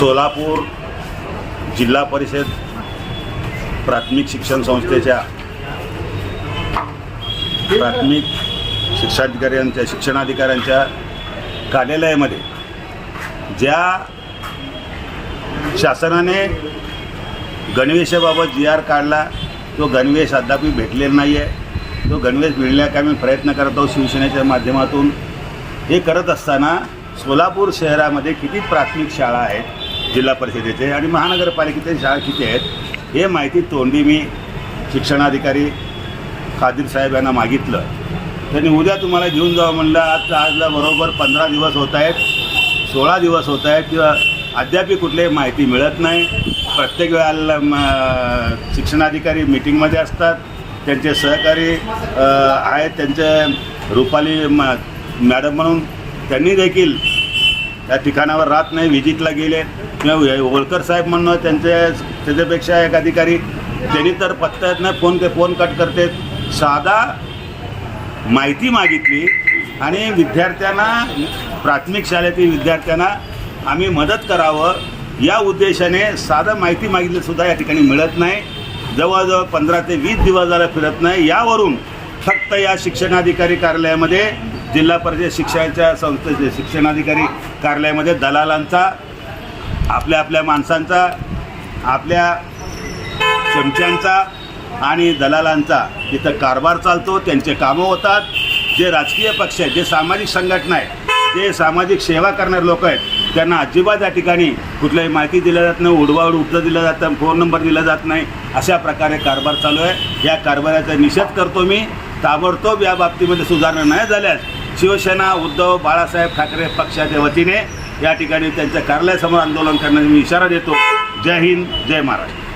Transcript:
सोलापूर जिल्हा परिषद प्राथमिक शिक्षण संस्थेच्या प्राथमिक शिक्षाधिकाऱ्यांच्या शिक्षणाधिकाऱ्यांच्या कार्यालयामध्ये ज्या शासनाने गणवेशाबाबत जी आर काढला तो गणवेश अद्याप भेटलेला नाही आहे तो गणवेश मिळण्याकामी आम्ही प्रयत्न करत आहोत शिवसेनेच्या माध्यमातून. हे करत असताना सोलापूर शहरामध्ये किती प्राथमिक शाळा आहेत? जिल्हा परिषदेचे आणि महानगरपालिकेच्या शाळा किती आहेत हे माहिती तोंडी मी शिक्षणाधिकारी खादीर साहेब यांना मागितलं. त्यांनी उद्या तुम्हाला घेऊन जावं म्हणलं आज आजला बरोबर पंधरा दिवस होत आहेत सोळा दिवस होत आहेत किंवा अद्यापही कुठलीही माहिती मिळत नाही. प्रत्येक वेळेला शिक्षणाधिकारी मिटिंगमध्ये असतात त्यांचे सहकारी आहेत त्यांचे रुपाली म मॅडम म्हणून. त्यांनी देखील या ठिकाणावर राहत नाही व्हिजिटला गेले. किंवा होळकर साहेब म्हणणं त्यांचे त्याच्यापेक्षा एक अधिकारी त्यांनी तर पत्ता येत नाही फोन फोन कट करते. साधा माहिती मागितली आणि विद्यार्थ्यांना प्राथमिक शाळेतील विद्यार्थ्यांना आम्ही मदत करावं. या उद्देशाने साधं माहिती मागितलीसुद्धा या ठिकाणी मिळत नाही. जवळजवळ पंधरा ते वीस दिवस झाला फिरत नाही. यावरून फक्त या शिक्षणाधिकारी कार्यालयामध्ये जिल्हा परिषद शिक्षणाच्या संस्थेचे शिक्षणाधिकारी कार्यालयामध्ये दलालांचा आपल्या आपल्या माणसांचा आपल्या चमच्यांचा आणि दलालांचा इथं कारभार चालतो त्यांचे कामं होतात. जे राजकीय पक्ष आहेत जे सामाजिक संघटना आहेत जे सामाजिक सेवा करणारे लोक आहेत त्यांना अजिबात या ठिकाणी कुठल्याही माहिती दिल्या जात नाही उडवाउड उत्तर दिलं जातं फोन नंबर दिला जात नाही. अशा प्रकारे कारभार चालू आहे. या कारभाराचा निषेध करतो मी. ताबडतोब या बाबतीमध्ये सुधारणा नाही झाल्यास शिवसेना उद्धव बाळासाहेब ठाकरे पक्षाच्या वतीने या ठिकाणी त्यांच्या कार्यालयासमोर आंदोलन करण्याचा मी इशारा देतो. जय हिंद जय महाराष्ट्र.